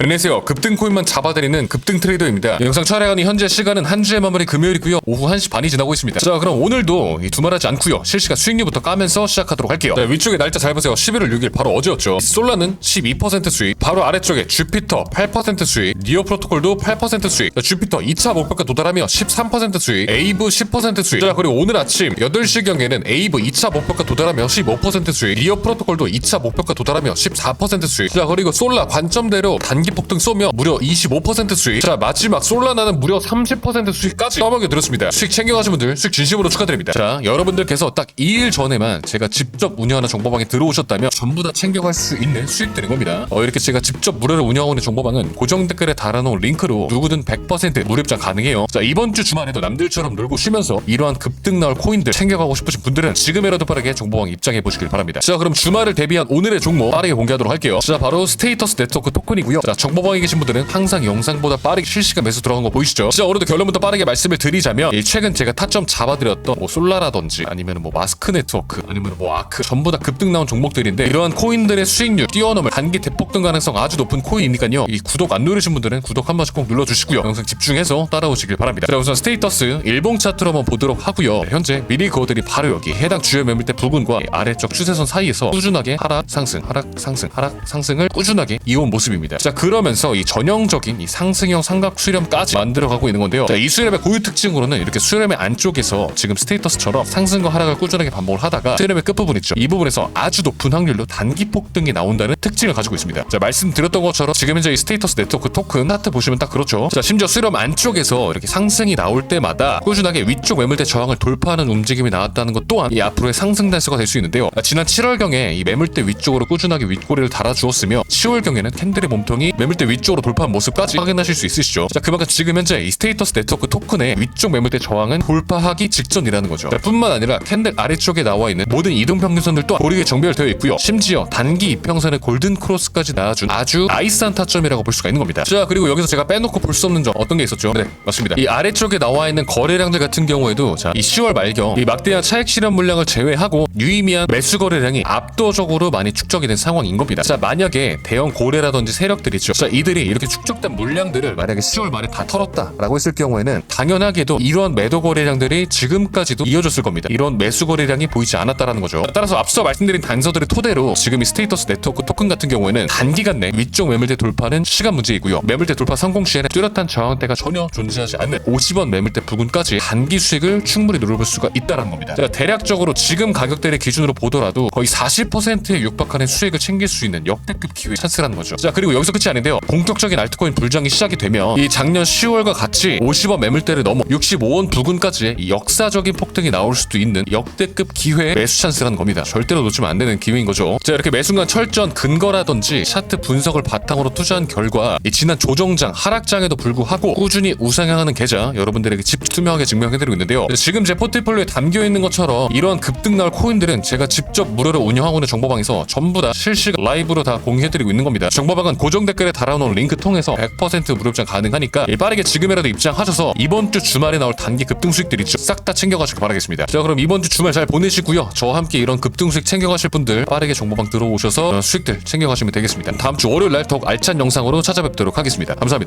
안녕하세요. 급등 코인만 잡아드리는 급등 트레이더입니다. 영상 촬영하는 현재 시간은 한 주의 마무리 금요일이고요. 오후 1시 반이 지나고 있습니다. 자, 그럼 오늘도 이 두말하지 않고요. 실시간 수익률부터 까면서 시작하도록 할게요. 자, 위쪽에 날짜 잘 보세요. 11월 6일 바로 어제였죠. 솔라는 12% 수익, 바로 아래쪽에 주피터 8% 수익, 니어 프로토콜도 8% 수익, 자, 주피터 2차 목표가 도달하며 13% 수익, 에이브 10% 수익. 자, 그리고 오늘 아침 8시경에는 에이브 2차 목표가 도달하며 15% 수익, 니어 프로토콜도 2차 목표가 도달하며 14% 수익. 자, 그리고 솔라 관점대로 단기 폭등 쏘며 무려 25% 수익. 자, 마지막 솔라나는 무려 30% 수익까지 떠먹여 들었습니다. 수익 챙겨가신 분들 수익 진심으로 축하드립니다. 자, 여러분들께서 딱 2일 전에만 제가 직접 운영하는 정보방에 들어오셨다면 전부 다 챙겨갈 수 있는 수익들인 겁니다. 어, 이렇게 제가 직접 무료로 운영하고 있는 정보방은 고정 댓글에 달아놓은 링크로 누구든 100% 무료 입장 가능해요. 자, 이번 주 주말에도 남들처럼 놀고 쉬면서 이러한 급등 나올 코인들 챙겨가고 싶으신 분들은 지금이라도 빠르게 정보방 입장해 보시길 바랍니다. 자, 그럼 주말을 대비한 오늘의 종목 빠르게 공개하도록 할게요. 자, 바로 스테이터스 네트워크 토큰이고요. 자, 정보방에 계신 분들은 항상 영상보다 빠르게 실시간 매수 들어간 거 보이시죠? 자, 오늘도 결론부터 빠르게 말씀을 드리자면 이 최근 제가 타점 잡아드렸던 뭐 솔라라든지 아니면 뭐 마스크 네트워크 아니면 뭐 아크 전부 다 급등 나온 종목들인데 이러한 코인들의 수익률 뛰어넘을 단기 대폭등 가능성 아주 높은 코인이니까요. 이 구독 안 누르신 분들은 구독 한 번씩 꼭 눌러주시고요. 영상 집중해서 따라오시길 바랍니다. 자, 우선 스테이터스 일봉 차트로 한번 보도록 하고요. 현재 미리 거들이 바로 여기 해당 주요 매물대 부근과 이 아래쪽 추세선 사이에서 꾸준하게 하락 상승 하락 상승 하락 상승을 꾸준하게 이어온 모습입니다. 자 그 러면서 이 전형적인 이 상승형 삼각 수렴까지 만들어가고 있는 건데요. 자, 이 수렴의 고유 특징으로는 이렇게 수렴의 안쪽에서 지금 스테이터스처럼 상승과 하락을 꾸준하게 반복을 하다가 수렴의 끝부분 있죠. 이 부분에서 아주 높은 확률로 단기 폭등이 나온다는 특징을 가지고 있습니다. 자 말씀드렸던 것처럼 지금 현재 이 스테이터스 네트워크 토큰 하트 보시면 딱 그렇죠. 자 심지어 수렴 안쪽에서 이렇게 상승이 나올 때마다 꾸준하게 위쪽 매물대 저항을 돌파하는 움직임이 나왔다는 것 또한 이 앞으로의 상승 단수가 될 수 있는데요. 아, 지난 7월경에 이 매물대 위쪽으로 꾸준하게 윗꼬리를 달아주었으며 10월경에는 캔들의 몸통이 매물대 위쪽으로 돌파한 모습까지 확인하실 수 있으시죠. 자 그만큼 지금 현재 이 스테이터스 네트워크 토큰의 위쪽 매물대 저항은 돌파하기 직전이라는 거죠. 자, 뿐만 아니라 캔들 아래쪽에 나와 있는 모든 이동 평균선들 또한 고르게 정렬되어 있고요. 심지어 단기 이평선의 골든 크로스까지 나와준 아주 나이스한 타점이라고 볼 수가 있는 겁니다. 자 그리고 여기서 제가 빼놓고 볼 수 없는 점 어떤 게 있었죠? 네 맞습니다. 이 아래쪽에 나와 있는 거래량들 같은 경우에도 자 이 10월 말경 이 막대한 차익 실현 물량을 제외하고 유의미한 매수 거래량이 압도적으로 많이 축적이 된 상황인 겁니다. 자 만약에 대형 고래라든지 세력들이 죠. 자 이들이 이렇게 축적된 물량들을 만약에 10월 말에 다 털었다라고 했을 경우에는 당연하게도 이런 매도 거래량들이 지금까지도 이어졌을 겁니다. 이런 매수 거래량이 보이지 않았다라는 거죠. 따라서 앞서 말씀드린 단서들을 토대로 지금 이 스테이터스 네트워크 토큰 같은 경우에는 단기간 내 위쪽 매물대 돌파는 시간 문제이고요. 매물대 돌파 성공 시에는 뚜렷한 저항대가 전혀 존재하지 않는 50원 매물대 부근까지 단기 수익을 충분히 누려볼 수가 있다는 겁니다. 제가 대략적으로 지금 가격대를 기준으로 보더라도 거의 40%에 육박하는 수익을 챙길 수 있는 역대급 기회 찬스라는 거죠. 자 그리고 여기서 끝이 아닌데요. 본격적인 알트코인 불장이 시작이 되면 이 작년 10월과 같이 50원 매물대를 넘어 65원 부근까지의 이 역사적인 폭등이 나올 수도 있는 역대급 기회의 매수 찬스라는 겁니다. 절대로 놓치면 안 되는 기회인 거죠. 자 이렇게 매순간 철저한 근거라든지 차트 분석을 바탕으로 투자한 결과 이 지난 조정장 하락장에도 불구하고 꾸준히 우상향하는 계좌 여러분들에게 집 투명하게 증명해드리고 있는데요. 지금 제 포트폴리오에 담겨 있는 것처럼 이러한 급등 나올 코인들은 제가 직접 무료로 운영하고 있는 정보방에서 전부 다 실시간 라이브로 다 공유해드리고 있는 겁니다. 정보방은 고정 댓글 에 달아놓은 링크 통해서 100% 무료 입장 가능하니까 빠르게 지금이라도 입장하셔서 이번 주 주말에 나올 단기 급등 수익들 있죠. 싹 다 챙겨가시길 바라겠습니다. 자 그럼 이번 주 주말 잘 보내시고요. 저와 함께 이런 급등 수익 챙겨가실 분들 빠르게 정보방 들어오셔서 수익들 챙겨가시면 되겠습니다. 다음 주 월요일 날 더욱 알찬 영상으로 찾아뵙도록 하겠습니다. 감사합니다.